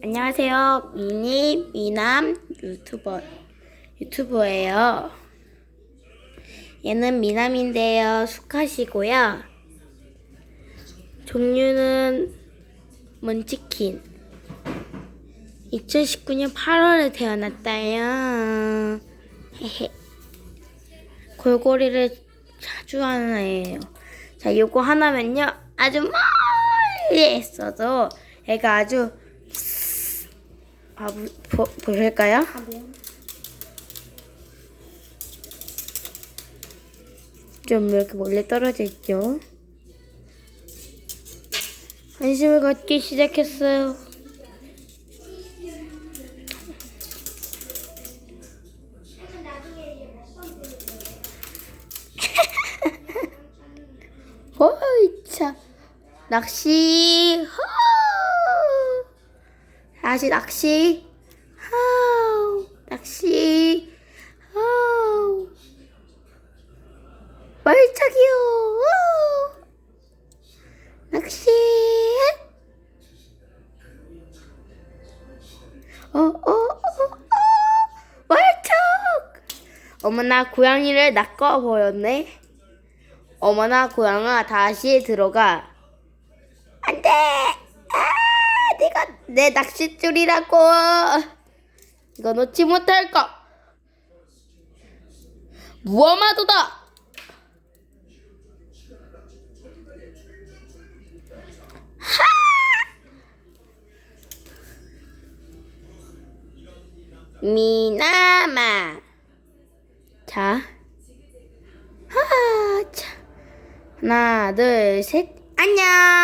안녕하세요. 미니 미남 유튜버 유튜버예요. 얘는 미남인데요. 수컷이고요. 종류는 먼치킨. 2019년 8월에 태어났다요. 헤헤. 골고리를 자주 하는 애예요. 자, 요거 하나면요. 아주 멀리 있어도 애가 아주 아, 보, 보, 보실까요? 좀 이렇게 멀리 떨어져 있죠. 관심을 갖기 시작했어요. 어이 참 낚시 호 다시 낚시. 호 낚시. 호 말짝이요. 호 낚시. 어 어 어 어. 말짝 어머나 고양이를 낚아 보였네. 어머나 고양아 다시 들어가. 안 돼. 내 낚싯줄이라고. 이거 놓지 못할 거. 무엄하도다. 미나마. 자. 하나, 둘, 셋. 안녕.